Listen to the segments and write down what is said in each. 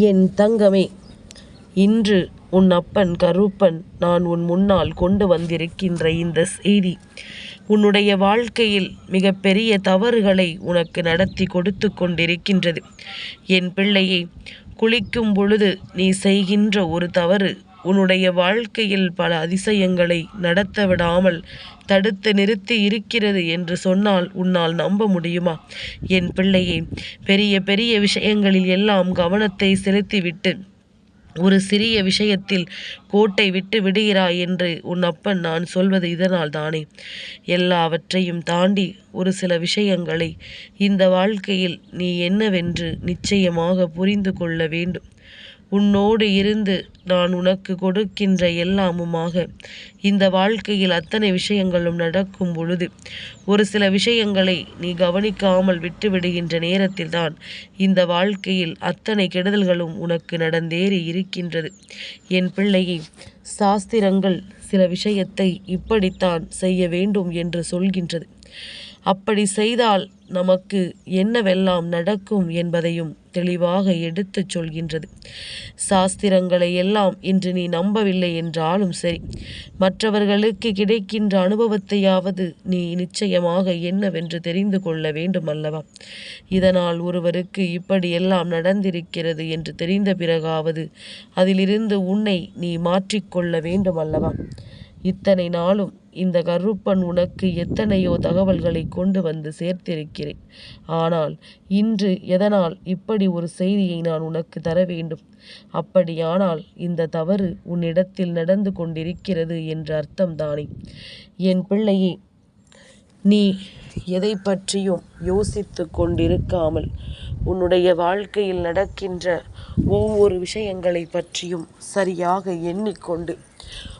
என் தங்கமே இன்று உன் அப்பன் கருப்பன் நான் உன் முன்னால் கொண்டு வந்திருக்கின்ற இந்த செய்தி உன்னுடைய வாழ்க்கையில் மிகப்பெரிய தவறுகளை உனக்கு நடத்தி கொடுத்து கொண்டிருக்கின்றது. என் பிள்ளையை குளிக்கும் பொழுது நீ செய்கின்ற ஒரு தவறு உன்னுடைய வாழ்க்கையில் பல அதிசயங்களை நடத்த விடாமல் தடுத்து நிறுத்தி இருக்கிறது என்று சொன்னால் உன்னால் நம்ப முடியுமா? என் பிள்ளையே பெரிய பெரிய விஷயங்களில் எல்லாம் கவனத்தை செலுத்திவிட்டு ஒரு சிறிய விஷயத்தில் கோட்டை விட்டு விடுகிறாய் என்று உன் அப்பன் நான் சொல்வது இதனால் தானே. எல்லாவற்றையும் தாண்டி ஒரு சில விஷயங்களை இந்த வாழ்க்கையில் நீ என்னவென்று நிச்சயமாக புரிந்து கொள்ள வேண்டும். உன்னோடு இருந்து நான் உனக்கு கொடுக்கின்ற எல்லாமுமாக. இந்த வாழ்க்கையில் அத்தனை விஷயங்களும் நடக்கும் பொழுது ஒரு சில விஷயங்களை நீ கவனிக்காமல் விட்டுவிடுகின்ற நேரத்தில்தான் இந்த வாழ்க்கையில் அத்தனை கெடுதல்களும் உனக்கு நடந்தேறி இருக்கின்றது. என் பிள்ளையை சாஸ்திரங்கள் சில விஷயத்தை இப்படித்தான் செய்ய வேண்டும் என்று சொல்கின்றது. அப்படி செய்தால் நமக்கு என்னவெல்லாம் நடக்கும் என்பதையும் தெளிவாக எடுத்துச் சொல்கின்றது. சாஸ்திரங்களை எல்லாம் இன்று நீ நம்பவில்லை என்றாலும் சரி மற்றவர்களுக்கு கிடைக்கின்ற அனுபவத்தையாவது நீ நிச்சயமாக என்னவென்று தெரிந்து கொள்ள வேண்டும் அல்லவா இதனால் ஒருவருக்கு இப்படியெல்லாம் நடந்திருக்கிறது என்று தெரிந்த பிறகாவது அதிலிருந்து உன்னை நீ மாற்றிக்கொள்ள வேண்டும் அல்லவா இத்தனை நாளும் இந்த கருப்பன் உனக்கு எத்தனையோ தகவல்களை கொண்டு வந்து சேர்த்திருக்கிறேன். ஆனால் இன்று எதனால் இப்படி ஒரு செய்தியை நான் உனக்கு தர வேண்டும்? அப்படியானால் இந்த தவறு உன்னிடத்தில் நடந்து கொண்டிருக்கிறது என்ற அர்த்தம்தானே என் பிள்ளையே நீ எதை பற்றியும் யோசித்து கொண்டிருக்காமல் உன்னுடைய வாழ்க்கையில் நடக்கின்ற ஒவ்வொரு விஷயங்களை பற்றியும் சரியாக எண்ணிக்கொண்டு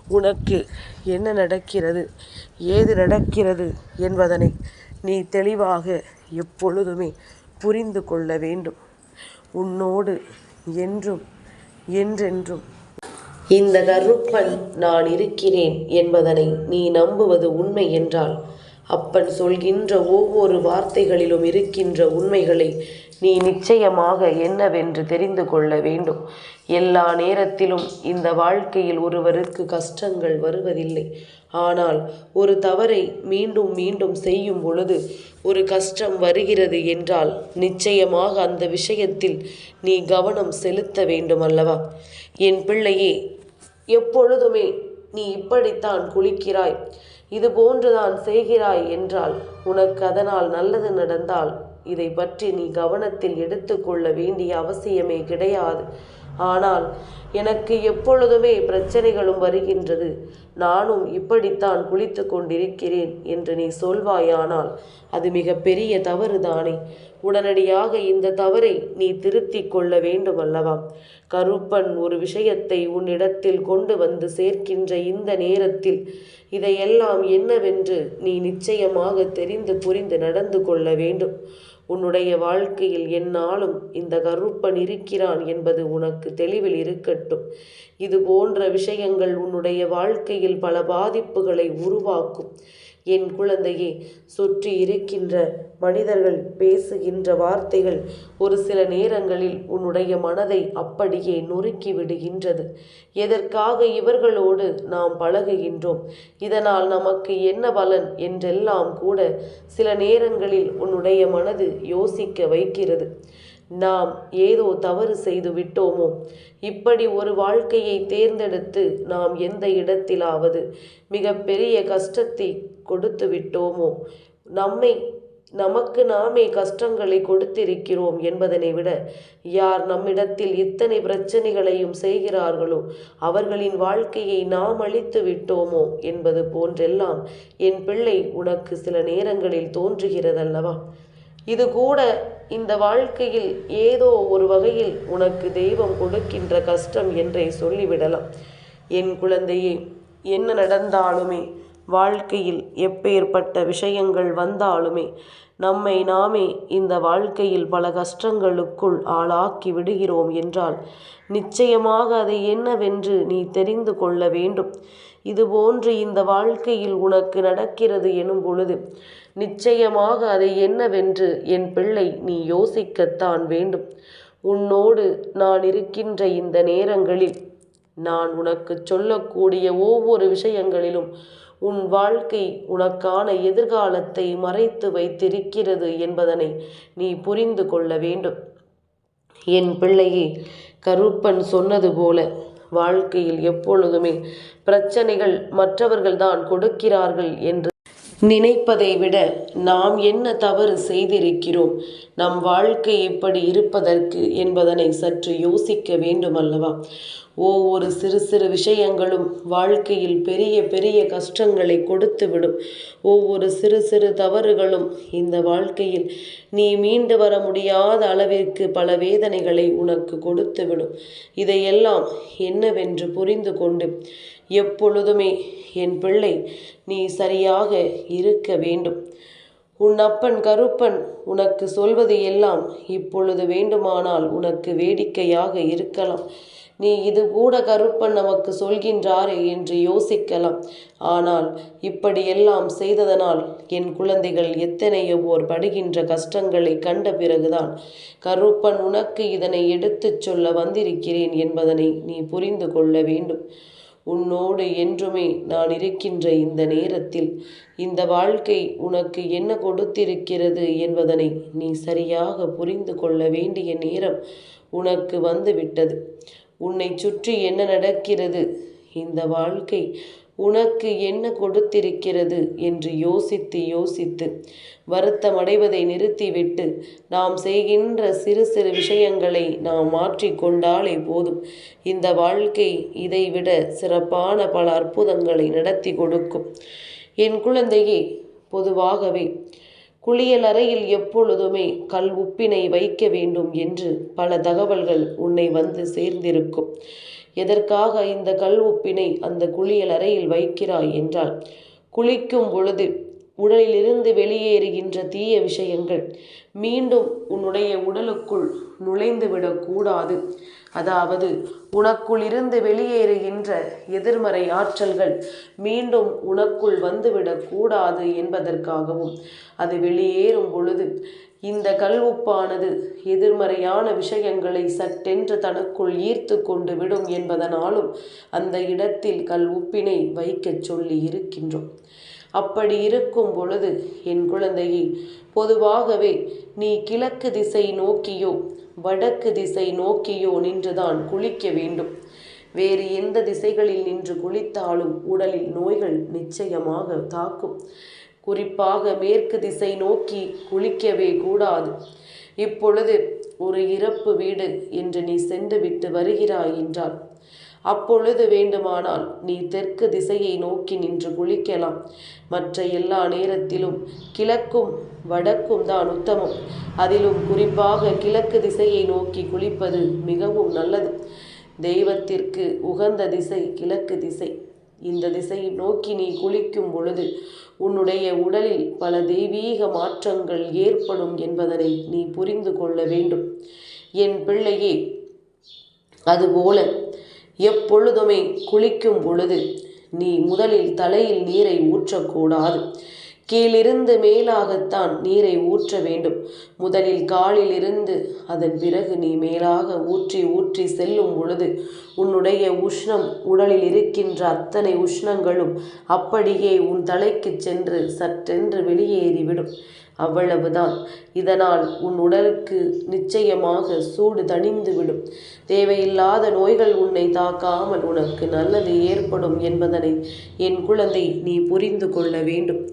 உனக்கு என்ன நடக்கிறது? ஏது நடக்கிறது என்பதனை நீ தெளிவாக எப்பொழுதுமே புரிந்து கொள்ள வேண்டும். உன்னோடு என்றும் என்றென்றும். இந்த கருப்பன் நான் இருக்கிறேன் என்பதனை நீ நம்புவது உண்மை என்றால் அப்பன் சொல்கின்ற ஒவ்வொரு வார்த்தைகளிலும் இருக்கின்ற உண்மைகளை நீ நிச்சயமாக என்னவென்று தெரிந்து கொள்ள வேண்டும். எல்லா நேரத்திலும் இந்த வாழ்க்கையில் ஒருவருக்கு கஷ்டங்கள் வருவதில்லை. ஆனால் ஒரு தவறை மீண்டும் மீண்டும் செய்யும் பொழுது ஒரு கஷ்டம் வருகிறது என்றால் நிச்சயமாக அந்த விஷயத்தில் நீ கவனம் செலுத்த வேண்டும் அல்லவா? என் பிள்ளையே எப்பொழுதுமே நீ இப்படித்தான் குளிக்கிறாய். இது போன்றுதான் செய்கிறாய் என்றால் உனக்கு அதனால் நல்லது நடந்தால் இதை பற்றி நீ கவனத்தில் எடுத்துக்கொள்ள வேண்டிய அவசியமே கிடையாது. ஆனால் எனக்கு எப்பொழுதுமே பிரச்சனைகளும் வருகின்றது. நானும் இப்படித்தான் குளித்து கொண்டிருக்கிறேன் என்று நீ சொல்வாயானால் அது மிக பெரிய தவறுதானே. உடனடியாக இந்த தவறை நீ திருத்திக் கொள்ள வேண்டும் அல்லவா கருப்பன் ஒரு விஷயத்தை உன்னிடத்தில் கொண்டு வந்து சேர்க்கின்ற இந்த நேரத்தில் இதையெல்லாம் என்னவென்று நீ நிச்சயமாக தெரிந்து புரிந்து நடந்து கொள்ள வேண்டும். உன்னுடைய வாழ்க்கையில் என்னாலும் இந்த கருப்பன் இருக்கிறான் என்பது உனக்கு தெளிவில் இருக்கட்டும். இது போன்ற விஷயங்கள் உன்னுடைய வாழ்க்கையில் பல பாதிப்புகளை உருவாக்கும். என் குழந்தையே சுற்றி இருக்கின்ற மனிதர்கள் பேசுகின்ற வார்த்தைகள் ஒரு சில நேரங்களில் உன்னுடைய மனதை அப்படியே நொறுக்கி விடுகின்றது. எதற்காக இவர்களோடு நாம் பழகுகின்றோம்? இதனால் நமக்கு என்ன பலன் என்றெல்லாம் கூட சில நேரங்களில் உன்னுடைய மனது யோசிக்க வைக்கிறது. நாம் ஏதோ தவறு செய்து விட்டோமோ? இப்படி ஒரு வாழ்க்கையை தேர்ந்தெடுத்து நாம் எந்த இடத்திலாவது மிகப்பெரிய கஷ்டத்தை கொடுத்து விட்டோமோ? நம்மை நமக்கு நாமே கஷ்டங்களை கொடுத்திருக்கிறோம் என்பதனை விட யார் நம்மிடத்தில் இத்தனை பிரச்சனைகளையும் செய்கிறார்களோ அவர்களின் வாழ்க்கையை நாம் அழித்து விட்டோமோ என்பது போன்றெல்லாம் என் பிள்ளை உனக்கு சில நேரங்களில் தோன்றுகிறதல்லவா? இது கூட இந்த வாழ்க்கையில் ஏதோ ஒரு வகையில் உனக்கு தெய்வம் கொடுக்கின்ற கஷ்டம் என்றே சொல்லிவிடலாம். என் குழந்தையே என்ன நடந்தாலுமே வாழ்க்கையில் எப்பேற்பட்ட விஷயங்கள் வந்தாலுமே நம்மை நாமே இந்த வாழ்க்கையில் பல கஷ்டங்களுக்குள் ஆளாக்கி விடுகிறோம் என்றால் நிச்சயமாக அதை என்னவென்று நீ தெரிந்து கொள்ள வேண்டும். இதுபோன்று இந்த வாழ்க்கையில் உனக்கு நடக்கிறது எனும் பொழுது நிச்சயமாக அதை என்னவென்று என் பிள்ளை நீ யோசிக்கத்தான் வேண்டும். உன்னோடு நான் இருக்கின்ற இந்த நேரங்களில் நான் உனக்கு சொல்லக்கூடிய ஒவ்வொரு விஷயங்களிலும் உன் வாழ்க்கை உனக்கான எதிர்காலத்தை மறைத்து வைத்திருக்கிறது என்பதனை நீ புரிந்து கொள்ள வேண்டும். என் பிள்ளையே கருப்பன் சொன்னது போல வாழ்க்கையில் எப்பொழுதுமே பிரச்சனைகள் மற்றவர்கள்தான் கொடுக்கிறார்கள் என்று நினைப்பதை விட நாம் என்ன தவறு செய்திருக்கிறோம்? நம் வாழ்க்கை எப்படி இருப்பதற்கு என்பதனை சற்று யோசிக்க வேண்டும் அல்லவா ஒவ்வொரு சிறு சிறு விஷயங்களும் வாழ்க்கையில் பெரிய பெரிய கஷ்டங்களை கொடுத்துவிடும். ஒவ்வொரு சிறு சிறு தவறுகளும் இந்த வாழ்க்கையில் நீ மீண்டு வர முடியாத அளவிற்கு பல வேதனைகளை உனக்கு கொடுத்துவிடும். இதையெல்லாம் என்னவென்று புரிந்து கொண்டு எப்பொழுதுமே என் பிள்ளை நீ சரியாக இருக்க வேண்டும். உன் அப்பன் கருப்பன் உனக்கு சொல்வது எல்லாம் இப்பொழுது வேண்டுமானால் உனக்கு வேடிக்கையாக இருக்கலாம். நீ இது கூட கருப்பன் நமக்கு சொல்கின்றாரே என்று யோசிக்கலாம். ஆனால் இப்படியெல்லாம் செய்ததனால் என் குழந்தைகள் எத்தனையோ ஓர் படுகின்ற கஷ்டங்களை கண்ட பிறகுதான் கருப்பன் உனக்கு இதனை எடுத்துச் சொல்ல வந்திருக்கிறேன் என்பதனை நீ புரிந்து கொள்ள வேண்டும். உன்னோடு என்றுமே நான் இருக்கின்ற இந்த நேரத்தில் இந்த வாழ்க்கை உனக்கு என்ன கொடுத்திருக்கிறது என்பதனை நீ சரியாக புரிந்து கொள்ள வேண்டிய நேரம் உனக்கு வந்துவிட்டது. உன்னை சுற்றி என்ன நடக்கிறது? இந்த வாழ்க்கை உனக்கு என்ன கொடுத்திருக்கிறது? என்று யோசித்து யோசித்து வருத்தமடைவதை நிறுத்திவிட்டு நாம் செய்கின்ற சிறு சிறு விஷயங்களை நாம் மாற்றிக்கொண்டாலே போதும். இந்த வாழ்க்கை இதைவிட சிறப்பான பல அற்புதங்களை நடத்தி கொடுக்கும். என் குழந்தையே பொதுவாகவே குளியல் அறையில் எப்பொழுதுமே கல் உப்பினை வைக்க வேண்டும் என்று பல தகவல்கள் உன்னை வந்து சேர்ந்திருக்கும். எதற்காக இந்த கல் உப்பினை அந்த குளியலறையில் வைக்கிறாய் என்றால் குளிக்கும் பொழுது உடலிலிருந்து வெளியேறுகின்ற தீய விஷயங்கள் மீண்டும் உன்னுடைய உடலுக்குள் நுழைந்துவிடக்கூடாது அதாவது உனக்குள் இருந்து வெளியேறுகின்ற எதிர்மறை ஆற்றல்கள் மீண்டும் உனக்குள் வந்துவிடக்கூடாது என்பதற்காகவும் அது வெளியேறும் பொழுது இந்த கல்வுப்பானது எதிர்மறையான விஷயங்களை சட்டென்று தனக்குள் ஈர்த்து கொண்டு விடும் என்பதனாலும் அந்த இடத்தில் கல் உப்பினை வைக்கச் சொல்லி இருக்கின்றோம். அப்படி இருக்கும் பொழுது என் குழந்தையை பொதுவாகவே நீ கிழக்கு திசை நோக்கியோ வடக்கு திசை நோக்கியோ நின்றுதான் குளிக்க வேண்டும். வேறு எந்த திசைகளில் நின்று குளித்தாலும் உடலில் நோய்கள் நிச்சயமாக தாக்கும். குறிப்பாக மேற்கு திசை நோக்கி குளிக்கவே கூடாது. இப்பொழுது ஒரு இறப்பு வீடு என்று நீ சென்று விட்டு வருகிறாய் என்றால் அப்பொழுது வேண்டுமானால் நீ தெற்கு திசையை நோக்கி நின்று குளிக்கலாம். மற்ற எல்லா நேரத்திலும் கிழக்கும் வடக்கும் தான் உத்தமம். அதிலும் குறிப்பாக கிழக்கு திசையை நோக்கி குளிப்பது மிகவும் நல்லது. தெய்வத்திற்கு உகந்த திசை கிழக்கு திசை. இந்த திசையை நோக்கி நீ குளிக்கும் பொழுது உன்னுடைய உடலில் பல தெய்வீக மாற்றங்கள் ஏற்படும் என்பதனை நீ புரிந்து கொள்ள வேண்டும். என் பிள்ளையே அதுபோல எப்பொழுதுமே குளிக்கும் பொழுது நீ முதலில் தலையில் நீரை ஊற்றக்கூடாது. கீழிருந்து மேலாகத்தான் நீரை ஊற்ற வேண்டும். முதலில் காலிலிருந்து அதன் பிறகு நீ மேலாக ஊற்றி ஊற்றி செல்லும் பொழுது உன்னுடைய உஷ்ணம் உடலில் இருக்கின்ற அத்தனை உஷ்ணங்களும் அப்படியே உன் தலைக்கு சென்று சற்றென்று வெளியேறிவிடும். அவ்வளவுதான். இதனால் உன் உடலுக்கு நிச்சயமாக சூடு தணிந்துவிடும். தேவையில்லாத நோய்கள் உன்னை தாக்காமல் உனக்கு நல்லது ஏற்படும் என்பதனை என் குழந்தை நீ புரிந்து கொள்ள வேண்டும்.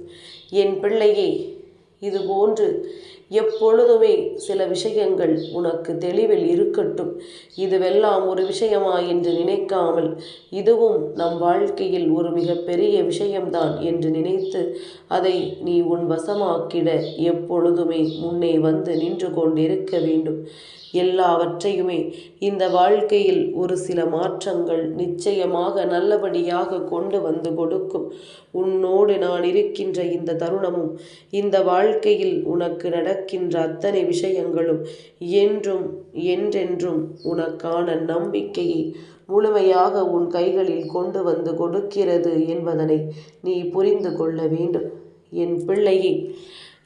என் பிள்ளையே இதுபோன்று எப்பொழுதுமே சில விஷயங்கள் உனக்கு தெளிவில் இருக்கட்டும். இதுவெல்லாம் ஒரு விஷயமா என்று நினைக்காமல் இதுவும் நம் வாழ்க்கையில் ஒரு மிகப்பெரிய விஷயம்தான் என்று நினைத்து அதை நீ உன் வசமாக்கிட எப்பொழுதுமே முன்னே வந்து நின்று கொண்டிருக்க வேண்டும். எல்லாவற்றையுமே. இந்த வாழ்க்கையில் ஒரு சில மாற்றங்கள் நிச்சயமாக நல்லபடியாக கொண்டு வந்து கொடுக்கும். உன்னோடு நான் இருக்கின்ற இந்த தருணமும் இந்த வாழ்க்கையில் உனக்கு நடக்கின்ற அத்தனை விஷயங்களும் என்றும் என்றென்றும் உனக்கான நம்பிக்கையை முழுமையாக உன் கைகளில் கொண்டு வந்து கொடுக்கிறது என்பதனை நீ புரிந்து கொள்ள வேண்டும். என் பிள்ளையை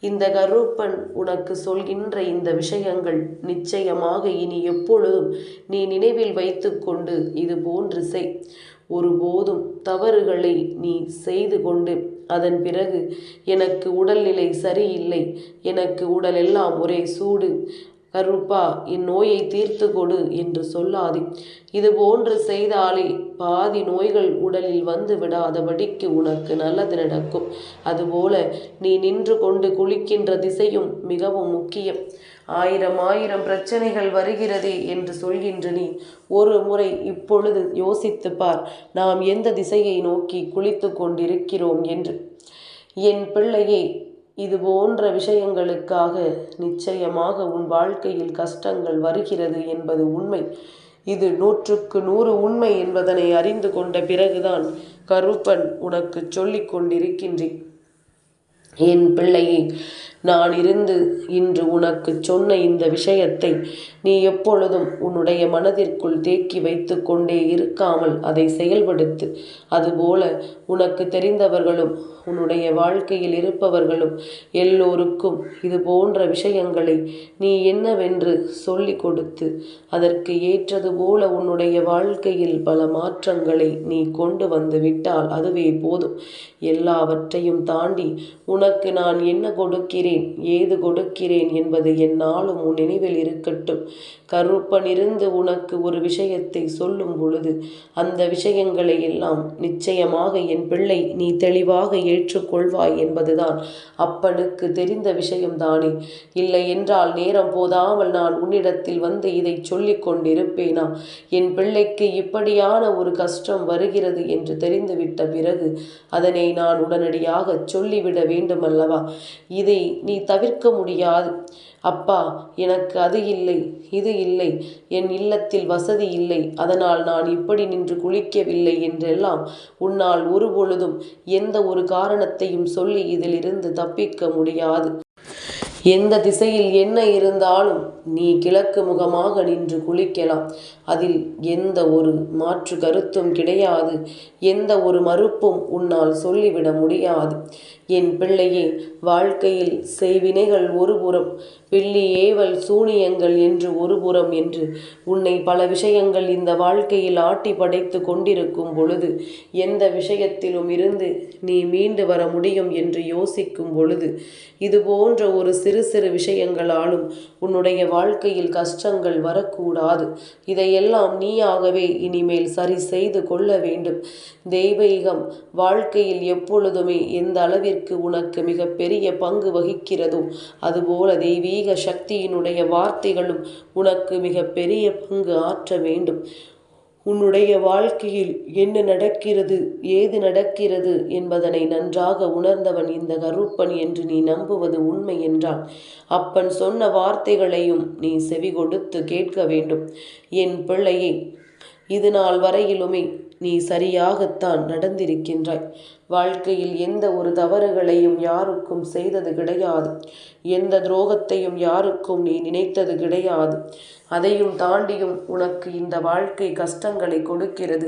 இந்த கருப்பன் உனக்கு சொல்கின்ற இந்த விஷயங்கள் நிச்சயமாக இனி எப்பொழுதும் நீ நினைவில் வைத்துக்கொண்டு இது போன்று செய். ஒருபோதும் தவறுகளை நீ செய்து கொண்டு அதன் பிறகு எனக்கு உடல்நிலை சரியில்லை எனக்கு உடலெல்லாம் ஒரே சூடு கருப்பா என் நோயை தீர்த்து கொடு என்று சொல்லாதே. இது போன்று செய்தாலே பாதி நோய்கள் உடலில் வந்து விடாதபடிக்கு உனக்கு நல்லது நடக்கும். அதுபோல நீ நின்று கொண்டு குளிக்கின்ற திசையும் மிகவும் முக்கியம். ஆயிரம் ஆயிரம் பிரச்சனைகள் வருகிறதே என்று சொல்கின்ற நீ ஒரு முறை இப்பொழுது யோசித்து பார் நாம் எந்த திசையை நோக்கி குளித்து கொண்டிருக்கிறோம் என்று. என் பிள்ளையே இது போன்ற விஷயங்களுக்காக நிச்சயமாக உன் வாழ்க்கையில் கஷ்டங்கள் வருகிறது என்பது உண்மை. இது நூற்றுக்கு நூறு உண்மை என்பதனை அறிந்து கொண்ட பிறகுதான் கருப்பன் உனக்கு சொல்லிக் கொண்டிருக்கின்றேன் என் பிள்ளையை நான் இருந்து இன்று உனக்கு சொன்ன இந்த விஷயத்தை நீ எப்பொழுதும் உன்னுடைய மனதிற்குள் தேக்கி வைத்து கொண்டே இருக்காமல் அதை செயல்படுத்து. அதுபோல உனக்கு தெரிந்தவர்களும் உன்னுடைய வாழ்க்கையில் இருப்பவர்களும் எல்லோருக்கும் இது போன்ற விஷயங்களை நீ என்னவென்று சொல்லி கொடுத்து அதற்கு ஏற்றது போல உன்னுடைய வாழ்க்கையில் பல மாற்றங்களை நீ கொண்டு வந்து விட்டால் அதுவே போதும். எல்லாவற்றையும் தாண்டி உனக்கு நான் என்ன கொடுக்கிறேன்? ஏது கொடுக்கிறேன் என்பது என்னாலும் உன் நினைவில் இருக்கட்டும். கருப்பனிருந்து உனக்கு ஒரு விஷயத்தை சொல்லும் பொழுது அந்த விஷயங்களை எல்லாம் நிச்சயமாக என் பிள்ளை நீ தெளிவாக ஏற்றுக்கொள்வாய் என்பதுதான் அப்பனுக்கு தெரிந்த விஷயம்தானே. இல்லை என்றால் நேரம் போதாமல் நான் உன்னிடத்தில் வந்து இதை சொல்லிக் கொண்டிருப்பேனா? என் பிள்ளைக்கு இப்படியான ஒரு கஷ்டம் வருகிறது என்று தெரிந்துவிட்ட பிறகு அதனை நான் உடனடியாக சொல்லிவிட வேண்டுமல்லவா? இதை நீ தவிர்க்க முடியாது. அப்பா எனக்கு அது இல்லை இது இல்லை என் இல்லத்தில் வசதி இல்லை அதனால் நான் இப்படி நின்று குளிக்கவில்லை என்றெல்லாம் உன்னால் ஒரு பொழுதும் எந்த ஒரு காரணத்தையும் சொல்லி இதிலிருந்து தப்பிக்க முடியாது. எந்த திசையில் என்ன இருந்தாலும் நீ கிழக்கு முகமாக நின்று குளிக்கலாம். அதில் எந்த ஒரு மாற்று கருத்தும் கிடையாது. எந்த ஒரு மறுப்பும் உன்னால் சொல்லிவிட முடியாது. என் பிள்ளையே வாழ்க்கையில் செய்வினைகள் ஒருபுறம் வெள்ளி ஏவல் சூனியங்கள் என்று ஒருபுறம் என்று உன்னை பல விஷயங்கள் இந்த வாழ்க்கையில் ஆட்டி படைத்து கொண்டிருக்கும் பொழுது எந்த விஷயத்திலும் இருந்து நீ மீண்டு வர முடியும் என்று யோசிக்கும் பொழுது இது போன்ற ஒரு சிறு சிறு விஷயங்களாலும் உன்னுடைய வாழ்க்கையில் கஷ்டங்கள் வரக்கூடாது. இதை இதையெல்லாம் நீயாகவே இனிமேல் சரி செய்து கொள்ள வேண்டும். தெய்வீகம் வாழ்க்கையில் எப்பொழுதுமே எந்த அளவிற்கு உனக்கு மிகப்பெரிய பங்கு வகிக்கிறதோ அதுபோல தெய்வீக சக்தியினுடைய வார்த்தைகளும் உனக்கு மிகப்பெரிய பங்கு ஆற்ற வேண்டும். உன்னுடைய வாழ்க்கையில் என்ன நடக்கிறது ஏது நடக்கிறது என்பதனை நன்றாக உணர்ந்தவன் இந்த கருப்பன் என்று நீ நம்புவது உண்மை என்றால் அப்பன் சொன்ன வார்த்தைகளையும் நீ செவி கொடுத்து கேட்க வேண்டும். என் பிள்ளையை இது நாள் வரையிலுமே நீ சரியாகத்தான் நடந்திருக்கின்றாய். வாழ்க்கையில் எந்த ஒரு தவறுகளையும் யாருக்கும் செய்தது கிடையாது. எந்த துரோகத்தையும் யாருக்கும் நீ நினைத்தது கிடையாது. அதையும் தாண்டியும் உனக்கு இந்த வாழ்க்கை கஷ்டங்களை கொடுக்கிறது.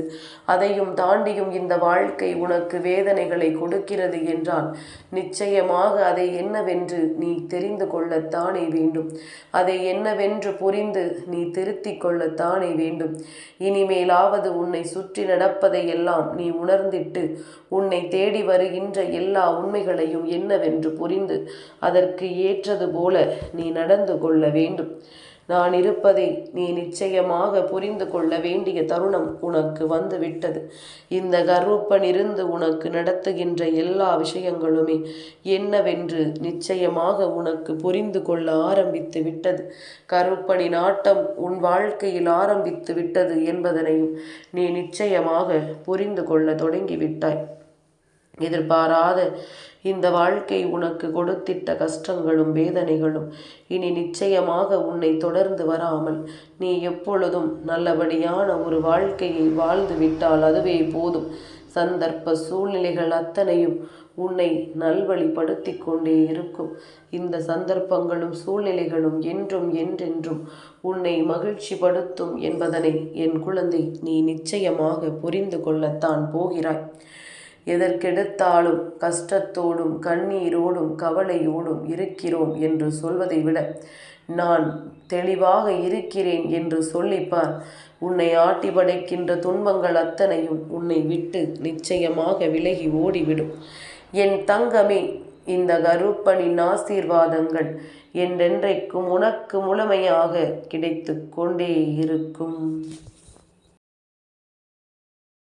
அதையும் தாண்டியும் இந்த வாழ்க்கை உனக்கு வேதனைகளை கொடுக்கிறது என்றால் நிச்சயமாக அதை என்னவென்று நீ தெரிந்து கொள்ளத்தானே வேண்டும். அதை என்னவென்று புரிந்து நீ திருத்திக் கொள்ளத்தானே வேண்டும். இனிமேலாவது உன்னை சுற்றி நட நடப்பதையெல்லாம் நீ உணர்ந்திட்டு உன்னை தேடி வருகின்ற எல்லா உண்மைகளையும் என்னவென்று புரிந்து அதற்கு ஏற்றது போல நீ நடந்து கொள்ள வேண்டும். நான் இருப்பதை நீ நிச்சயமாக புரிந்து கொள்ள வேண்டிய தருணம் உனக்கு வந்து விட்டது இந்த கர்வப்பன் இருந்து உனக்கு நடத்துகின்ற எல்லா விஷயங்களுமே என்னவென்று நிச்சயமாக உனக்கு புரிந்து கொள்ள ஆரம்பித்து விட்டது. கருப்பனின் ஆட்டம் உன் வாழ்க்கையில் ஆரம்பித்து விட்டது என்பதனையும் நீ நிச்சயமாக புரிந்து கொள்ள தொடங்கிவிட்டாய் எதிர்பாராத இந்த வாழ்க்கை உனக்கு கொடுத்திட்ட கஷ்டங்களும் வேதனைகளும் இனி நிச்சயமாக உன்னை தொடர்ந்து வராமல் நீ எப்பொழுதும் நல்லபடியான ஒரு வாழ்க்கையை வாழ்ந்து விட்டால் அதுவே போதும். சந்தர்ப்ப சூழ்நிலைகள் அத்தனையும் உன்னை நல்வழிப்படுத்தி கொண்டே இருக்கும். இந்த சந்தர்ப்பங்களும் சூழ்நிலைகளும் என்றும் என்றென்றும் உன்னை மகிழ்ச்சிப்படுத்தும் என்பதனை என் குழந்தை நீ நிச்சயமாக புரிந்து கொள்ளத்தான் போகிறாய். எதற்கெடுத்தாலும் கஷ்டத்தோடும் கண்ணீரோடும் கவலையோடும் இருக்கிறோம் என்று சொல்வதை விட நான் தெளிவாக இருக்கிறேன் என்று சொல்லிப்பார். உன்னை ஆட்டி படைக்கின்ற துன்பங்கள் அத்தனையும் உன்னை விட்டு நிச்சயமாக விலகி ஓடிவிடும். என் தங்கமே இந்த கருப்பனின் ஆசீர்வாதங்கள் என்றென்றைக்கும் உனக்கு முழுமையாக கிடைத்து கொண்டே இருக்கும்.